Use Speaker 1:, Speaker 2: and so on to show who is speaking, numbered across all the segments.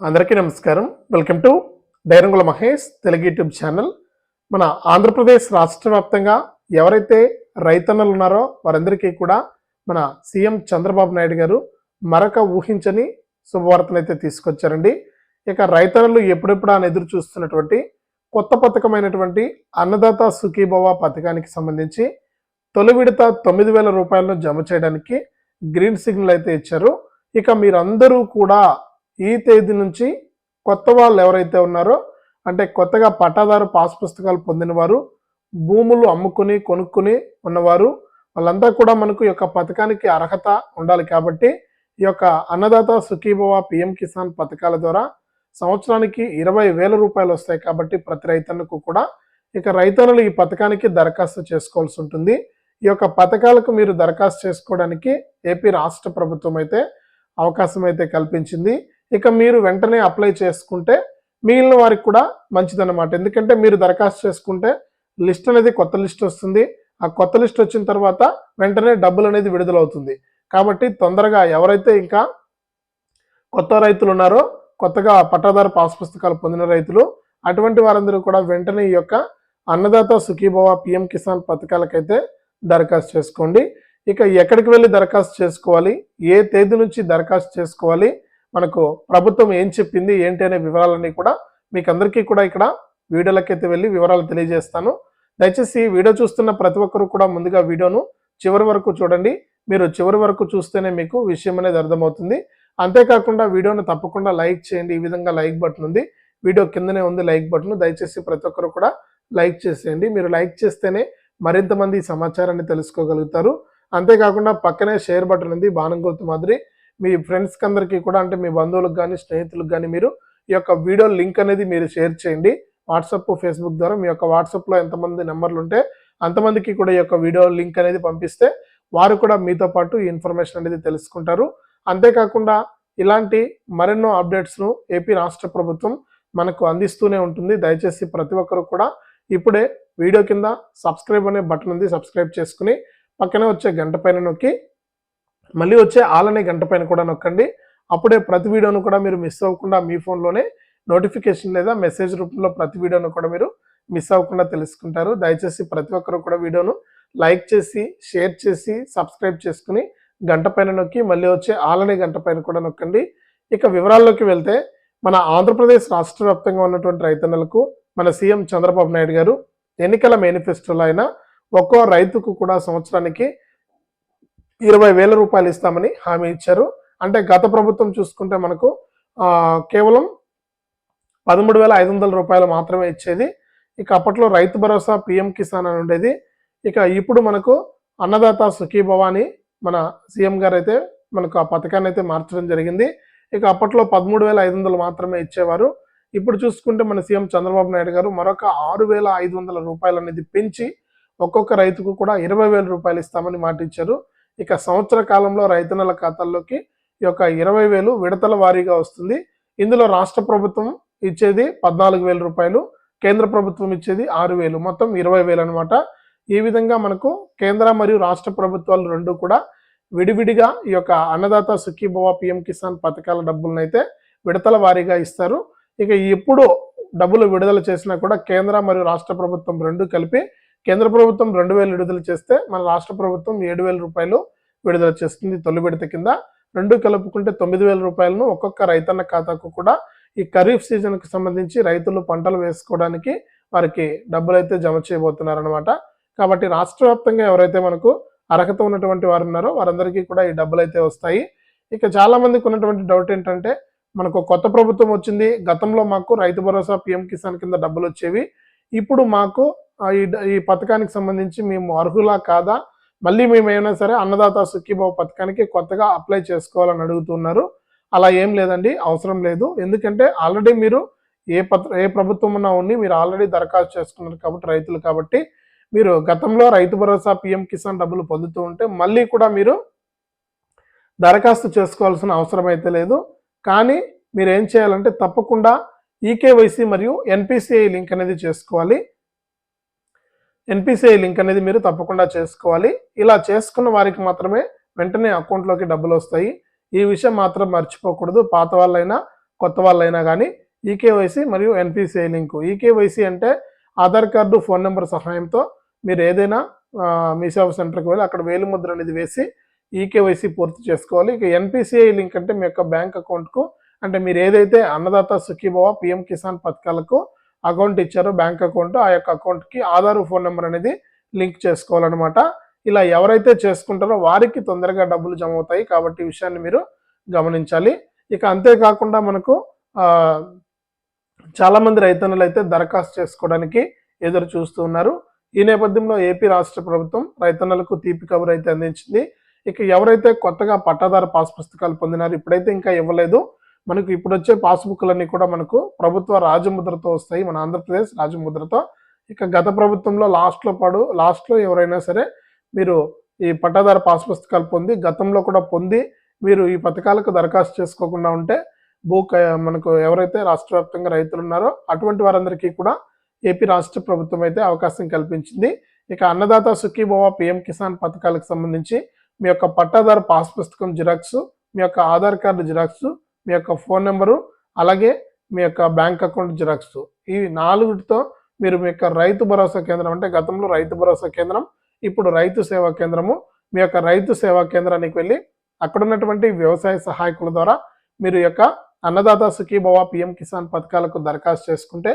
Speaker 1: అందరికీ నమస్కారం. Welcome to Dairangula Mahesh Telugu YouTube channel. మన ఆంధ్రప్రదేశ్ రాష్ట్ర వ్యాప్తంగా ఎవరైతే రైతన్నలు ఉన్నారో వారందరికీ కూడా మన సీఎం చంద్రబాబు నాయుడు గారు మరొక ఊహించని శుభవార్తనైతే తీసుకొచ్చారండి. ఇక రైతన్నలు ఎప్పుడెప్పుడు అని ఎదురు చూస్తున్నటువంటి కొత్త పథకమైనటువంటి అన్నదాత సుఖీభవ పథకానికి సంబంధించి తొలి విడత తొమ్మిది వేల రూపాయలను జమ చేయడానికి గ్రీన్ సిగ్నల్ అయితే ఇచ్చారు. ఇక మీరందరూ కూడా ఈ తేదీ నుంచి కొత్త వాళ్ళు ఎవరైతే ఉన్నారో అంటే కొత్తగా పట్టాదారు పాస్ పుస్తకాలు పొందిన వారు భూములు అమ్ముకుని కొనుక్కుని ఉన్నవారు వాళ్ళంతా కూడా మనకు ఈ యొక్క పథకానికి అర్హత ఉండాలి కాబట్టి ఈ యొక్క అన్నదాత సుఖీభవ పిఎం కిసాన్ పథకాల ద్వారా సంవత్సరానికి ఇరవై వేల రూపాయలు వస్తాయి కాబట్టి ప్రతి రైతన్నకు కూడా ఇక రైతన్నులు ఈ పథకానికి దరఖాస్తు చేసుకోవాల్సి ఉంటుంది. ఈ యొక్క పథకాలకు మీరు దరఖాస్తు చేసుకోవడానికి ఏపీ రాష్ట్ర ప్రభుత్వం అయితే అవకాశం అయితే కల్పించింది. ఇక మీరు వెంటనే అప్లై చేసుకుంటే మిగిలిన వారికి కూడా మంచిదన్నమాట. ఎందుకంటే మీరు దరఖాస్తు చేసుకుంటే లిస్ట్ అనేది కొత్త లిస్ట్ వస్తుంది. ఆ కొత్త లిస్ట్ వచ్చిన తర్వాత వెంటనే డబ్బులు అనేది విడుదలవుతుంది. కాబట్టి తొందరగా ఎవరైతే ఇంకా కొత్త రైతులు ఉన్నారో కొత్తగా పట్టాదారు పాస్ పుస్తకాలు పొందిన రైతులు అటువంటి వారందరూ కూడా వెంటనే ఈ యొక్క అన్నదాత సుఖీభవ పిఎం కిసాన్ పథకాలకైతే దరఖాస్తు చేసుకోండి. ఇక ఎక్కడికి వెళ్ళి దరఖాస్తు చేసుకోవాలి? ఏ తేదీ నుంచి దరఖాస్తు చేసుకోవాలి? మనకు ప్రభుత్వం ఏం చెప్పింది ఏంటి అనే వివరాలన్నీ కూడా మీకు అందరికీ కూడా ఇక్కడ వీడియోలకైతే వెళ్ళి వివరాలు తెలియజేస్తాను. దయచేసి ఈ వీడియో చూస్తున్న ప్రతి ఒక్కరు కూడా ముందుగా వీడియోను చివరి వరకు చూడండి. మీరు చివరి వరకు చూస్తేనే మీకు విషయం అనేది అర్థమవుతుంది. అంతేకాకుండా వీడియోను తప్పకుండా లైక్ చేయండి. ఈ విధంగా లైక్ బటన్ ఉంది. వీడియో కిందనే ఉంది లైక్ బటన్. దయచేసి ప్రతి ఒక్కరు కూడా లైక్ చేసేయండి. మీరు లైక్ చేస్తేనే మరింత మంది ఈ సమాచారాన్ని తెలుసుకోగలుగుతారు. అంతేకాకుండా పక్కనే షేర్ బటన్ ఉంది. బాణం గుర్తు మాదిరి మీ ఫ్రెండ్స్కి అందరికీ కూడా అంటే మీ బంధువులకు కానీ స్నేహితులకు కానీ మీరు ఈ యొక్క వీడియో లింక్ అనేది మీరు షేర్ చేయండి. వాట్సాప్ ఫేస్బుక్ ద్వారా మీ యొక్క వాట్సాప్లో ఎంతమంది నెంబర్లు ఉంటే అంతమందికి కూడా ఈ యొక్క వీడియో లింక్ అనేది పంపిస్తే వారు కూడా మీతో పాటు ఈ ఇన్ఫర్మేషన్ అనేది తెలుసుకుంటారు. అంతేకాకుండా ఇలాంటి మరెన్నో అప్డేట్స్ను ఏపీ రాష్ట్ర ప్రభుత్వం మనకు అందిస్తూనే ఉంటుంది. దయచేసి ప్రతి ఒక్కరు కూడా ఇప్పుడే వీడియో కింద సబ్స్క్రైబ్ అనే బటన్ ఉంది సబ్స్క్రైబ్ చేసుకుని పక్కనే వచ్చే గంట పైన నొక్కి మళ్ళీ వచ్చే ఆలనే గంట పైన కూడా నొక్కండి. అప్పుడే ప్రతి వీడియోను కూడా మీరు మిస్ అవ్వకుండా మీ ఫోన్లోనే నోటిఫికేషన్ లేదా మెసేజ్ రూపంలో ప్రతి వీడియోను కూడా మీరు మిస్ అవ్వకుండా తెలుసుకుంటారు. దయచేసి ప్రతి ఒక్కరు కూడా వీడియోను లైక్ చేసి షేర్ చేసి సబ్స్క్రైబ్ చేసుకుని గంట పైన నొక్కి మళ్ళీ వచ్చే ఆలనే గంట పైన కూడా నొక్కండి. ఇక వివరాల్లోకి వెళ్తే మన ఆంధ్రప్రదేశ్ రాష్ట్ర వ్యాప్తంగా ఉన్నటువంటి రైతన్నలకు మన సీఎం చంద్రబాబు నాయుడు గారు ఎన్నికల మేనిఫెస్టోలో అయినా ఒక్కో రైతుకు కూడా సంవత్సరానికి ఇరవై వేల రూపాయలు ఇస్తామని హామీ ఇచ్చారు. అంటే గత ప్రభుత్వం చూసుకుంటే మనకు కేవలం పదమూడు వేల ఐదు వందల రూపాయలు మాత్రమే ఇచ్చేది. ఇక అప్పట్లో రైతు భరోసా పిఎం కిసాన్ అని ఉండేది. ఇక ఇప్పుడు మనకు అన్నదాత సుఖీభవ అని మన సీఎం గారు అయితే మనకు ఆ పథకాన్ని అయితే మార్చడం జరిగింది. ఇక అప్పట్లో పదమూడు వేల ఐదు వందలు మాత్రమే ఇచ్చేవారు. ఇప్పుడు చూసుకుంటే మన సీఎం చంద్రబాబు నాయుడు గారు మరొక ఆరు వేల ఐదు వందల రూపాయలు అనేది పెంచి ఒక్కొక్క రైతుకు కూడా ఇరవై వేల రూపాయలు ఇస్తామని మాట ఇచ్చారు ఇక సంవత్సర కాలంలో రైతన్నల ఖాతాల్లోకి ఈ యొక్క ఇరవై వేలు విడతల వారీగా వస్తుంది. ఇందులో రాష్ట్ర ప్రభుత్వం ఇచ్చేది పద్నాలుగు వేల రూపాయలు కేంద్ర ప్రభుత్వం ఇచ్చేది ఆరు వేలు. మొత్తం ఇరవై వేలు అనమాట ఈ విధంగా మనకు కేంద్ర మరియు రాష్ట్ర ప్రభుత్వాలు రెండు కూడా విడివిడిగా ఈ యొక్క అన్నదాత సుఖీభవ పిఎం కిసాన్ పథకాల డబ్బులను అయితే విడతల వారీగా ఇస్తారు. ఇక ఎప్పుడు డబ్బులు విడుదల చేసినా కూడా కేంద్ర మరియు రాష్ట్ర ప్రభుత్వం రెండు కలిపి కేంద్ర ప్రభుత్వం రెండు వేలు విడుదల చేస్తే మన రాష్ట్ర ప్రభుత్వం ఏడు వేల రూపాయలు విడుదల చేస్తుంది తొలి విడత కింద. రెండు కలుపుకుంటే తొమ్మిది వేల రూపాయలను ఒక్కొక్క రైతన్న ఖాతాకు కూడా ఈ ఖరీఫ్ సీజన్కి సంబంధించి రైతులు పంటలు వేసుకోవడానికి వారికి డబ్బులు అయితే జమ చేయబోతున్నారనమాట కాబట్టి రాష్ట్ర వ్యాప్తంగా ఎవరైతే మనకు అర్హత ఉన్నటువంటి వారు ఉన్నారో వారందరికీ కూడా ఈ డబ్బులు అయితే వస్తాయి. ఇక చాలా మందికి ఉన్నటువంటి డౌట్ ఏంటంటే మనకు కొత్త ప్రభుత్వం వచ్చింది. గతంలో మాకు రైతు భరోసా పిఎం కిసాన్ కింద డబ్బులు వచ్చేవి. ఇప్పుడు మాకు ఈ ఈ పథకానికి సంబంధించి మేము అర్హులా కాదా? మళ్ళీ మేము ఏమైనా సరే అన్నదాత సుఖీభావ పథకానికి కొత్తగా అప్లై చేసుకోవాలని అడుగుతున్నారు. అలా ఏం లేదండి అవసరం లేదు. ఎందుకంటే ఆల్రెడీ మీరు ఏ పత్ర ఏ ప్రభుత్వం ఉన్నా ఉండి మీరు ఆల్రెడీ దరఖాస్తు చేసుకున్నారు కాబట్టి రైతులు కాబట్టి మీరు గతంలో రైతు భరోసా పిఎం కిసాన్ డబ్బులు పొందుతూ ఉంటే మళ్ళీ కూడా మీరు దరఖాస్తు చేసుకోవాల్సిన అవసరం అయితే లేదు. కానీ మీరు ఏం చేయాలంటే తప్పకుండా ఈకేవైసీ మరియు ఎన్పిసిఐ లింక్ అనేది చేసుకోవాలి. ఎన్పిసిఐ లింక్ అనేది మీరు తప్పకుండా చేసుకోవాలి. ఇలా చేసుకున్న వారికి మాత్రమే వెంటనే అకౌంట్లోకి డబ్బులు వస్తాయి. ఈ విషయం మాత్రం మర్చిపోకూడదు. పాత వాళ్ళైనా కొత్త వాళ్ళైనా కానీ ఈకేవైసీ మరియు ఎన్పిసిఐ లింకు. ఈకేవైసీ అంటే ఆధార్ కార్డు ఫోన్ నెంబర్ సహాయంతో మీరు ఏదైనా మీ సేవా సెంటర్కి వెళ్ళి అక్కడ వేలు ముద్ర అనేది వేసి ఈకేవైసీ పూర్తి చేసుకోవాలి. ఇక ఎన్పిసిఐ లింక్ అంటే మీ యొక్క బ్యాంక్ అకౌంట్కు అంటే మీరు ఏదైతే అన్నదాత సుఖీభవ పిఎం కిసాన్ పథకాలకు అకౌంట్ ఇచ్చారో బ్యాంక్ అకౌంట్ ఆ యొక్క అకౌంట్కి ఆధార్ ఫోన్ నెంబర్ అనేది లింక్ చేసుకోవాలన్నమాట. ఇలా ఎవరైతే చేసుకుంటారో వారికి తొందరగా డబ్బులు జమ అవుతాయి కాబట్టి ఈ విషయాన్ని మీరు గమనించాలి. ఇక అంతేకాకుండా మనకు చాలామంది చాలా మంది రైతన్నులు అయితే దరఖాస్తు చేసుకోవడానికి ఎదురు చూస్తూ ఉన్నారు. ఈ నేపథ్యంలో ఏపీ రాష్ట్ర ప్రభుత్వం రైతన్నులకు తీపి కబురు అయితే అందించింది. ఇక ఎవరైతే కొత్తగా పట్టాదారు పాస్ పుస్తకాలు పొందినారో ఇప్పుడైతే ఇంకా ఇవ్వలేదు. మనకు ఇప్పుడు వచ్చే పాస్బుక్లన్నీ కూడా మనకు ప్రభుత్వ రాజముద్రతో వస్తాయి. మన ఆంధ్రప్రదేశ్ రాజముద్రతో. ఇక గత ప్రభుత్వంలో లాస్ట్లో పడు లాస్ట్లో ఎవరైనా సరే మీరు ఈ పట్టాదార పాస్ పుస్తకాలు పొంది గతంలో కూడా పొంది మీరు ఈ పథకాలకు దరఖాస్తు చేసుకోకుండా ఉంటే భూ క- మనకు ఎవరైతే రాష్ట్ర వ్యాప్తంగా రైతులు ఉన్నారో అటువంటి వారందరికీ కూడా ఏపీ రాష్ట్ర ప్రభుత్వం అయితే అవకాశం కల్పించింది. ఇక అన్నదాత సుఖీభవ పిఎం కిసాన్ పథకాలకు సంబంధించి మీ యొక్క పట్టాదారు పాస్ పుస్తకం జిరాక్స్ మీ యొక్క ఆధార్ కార్డు జిరాక్స్ మీ యొక్క ఫోన్ నెంబరు అలాగే మీ యొక్క బ్యాంక్ అకౌంట్ జిరాక్స్. ఈ నాలుగుతో మీరు మీ యొక్క రైతు భరోసా కేంద్రం అంటే గతంలో రైతు భరోసా కేంద్రం ఇప్పుడు రైతు సేవా కేంద్రము మీ యొక్క రైతు సేవా కేంద్రానికి వెళ్ళి అక్కడ ఉన్నటువంటి వ్యవసాయ సహాయకుల ద్వారా మీరు యొక్క అన్నదాత సుఖీభవ పిఎం కిసాన్ పథకాలకు దరఖాస్తు చేసుకుంటే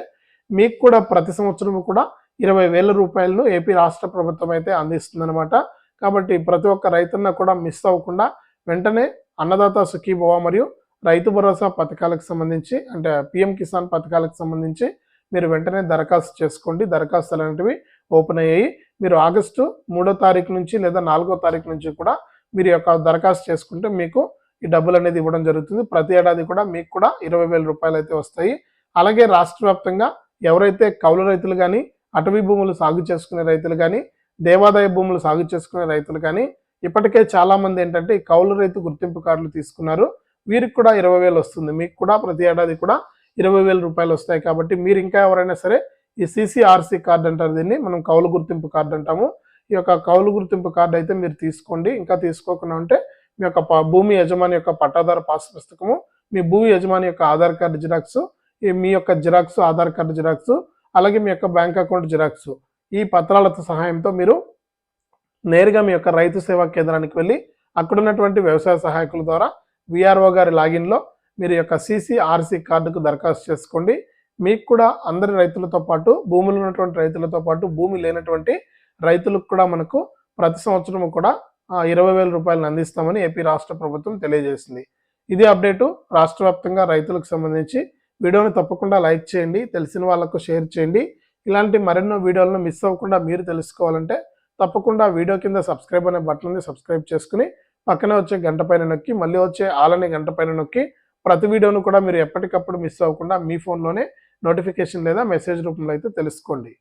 Speaker 1: మీకు కూడా ప్రతి సంవత్సరం కూడా ఇరవై వేల రూపాయలను ఏపీ రాష్ట్ర ప్రభుత్వం అయితే అందిస్తుందన్నమాట. కాబట్టి ప్రతి ఒక్క రైతున్న కూడా మిస్ అవ్వకుండా వెంటనే అన్నదాత సుఖీభవ మరియు రైతు భరోసా పథకాలకు సంబంధించి అంటే పిఎం కిసాన్ పథకాలకు సంబంధించి మీరు వెంటనే దరఖాస్తు చేసుకోండి. దరఖాస్తులు అనేటివి ఓపెన్ అయ్యాయి. మీరు ఆగస్టు మూడో తారీఖు నుంచి లేదా నాలుగో తారీఖు నుంచి కూడా మీరు యొక్క దరఖాస్తు చేసుకుంటే మీకు ఈ డబ్బులు అనేది ఇవ్వడం జరుగుతుంది. ప్రతి ఏడాది కూడా మీకు కూడా ఇరవై వేల రూపాయలు అయితే వస్తాయి. అలాగే రాష్ట్ర వ్యాప్తంగా ఎవరైతే కౌలు రైతులు కానీ అటవీ భూములు సాగు చేసుకునే రైతులు కానీ దేవాదాయ భూములు సాగు చేసుకునే రైతులు కానీ ఇప్పటికే చాలామంది ఏంటంటే ఈ కౌలు రైతు గుర్తింపు కార్డులు తీసుకున్నారు. వీరికి కూడా ఇరవై వేలు వస్తుంది. మీకు కూడా ప్రతి ఏడాది కూడా ఇరవై వేల రూపాయలు వస్తాయి కాబట్టి మీరు ఇంకా ఎవరైనా సరే ఈ సిసిఆర్సి కార్డు అంటారు దీన్ని. మనం కౌలు గుర్తింపు కార్డు అంటాము. ఈ యొక్క కౌలు గుర్తింపు కార్డు అయితే మీరు తీసుకోండి. ఇంకా తీసుకోకుండా ఉంటే మీ యొక్క భూమి యజమాని యొక్క పట్టాదార పాస్ పుస్తకము మీ భూమి యజమాని యొక్క ఆధార్ కార్డు జిరాక్స్ ఈ మీ యొక్క జిరాక్స్ ఆధార్ కార్డు జిరాక్స్ అలాగే మీ యొక్క బ్యాంక్ అకౌంట్ జిరాక్స్. ఈ పత్రాలతో సహాయంతో మీరు నేరుగా మీ యొక్క రైతు సేవా కేంద్రానికి వెళ్ళి అక్కడ ఉన్నటువంటి వ్యవసాయ సహాయకుల ద్వారా విఆర్ఓ గారి లాగిన్లో మీరు యొక్క సిసిఆర్సి కార్డుకు దరఖాస్తు చేసుకోండి. మీకు కూడా అందరి రైతులతో పాటు భూములు ఉన్నటువంటి రైతులతో పాటు భూమి లేనటువంటి రైతులకు కూడా మనకు ప్రతి సంవత్సరం కూడా ఇరవై వేల రూపాయలను అందిస్తామని ఏపీ రాష్ట్ర ప్రభుత్వం తెలియజేసింది. ఇది అప్డేటు రాష్ట్ర వ్యాప్తంగా రైతులకు సంబంధించి. వీడియోని తప్పకుండా లైక్ చేయండి తెలిసిన వాళ్ళకు షేర్ చేయండి. ఇలాంటి మరెన్నో వీడియోలను మిస్ అవ్వకుండా మీరు తెలుసుకోవాలంటే తప్పకుండా వీడియో కింద సబ్స్క్రైబ్ అనే బటన్ సబ్స్క్రైబ్ చేసుకుని పక్కనే వచ్చే గంట పైన నొక్కి మళ్ళీ వచ్చే ఆలనే గంట పైన నొక్కి ప్రతి వీడియోను కూడా మీరు ఎప్పటికప్పుడు మిస్ అవ్వకుండా మీ ఫోన్లోనే నోటిఫికేషన్ లేదా మెసేజ్ రూపంలో అయితే తెలుసుకోండి.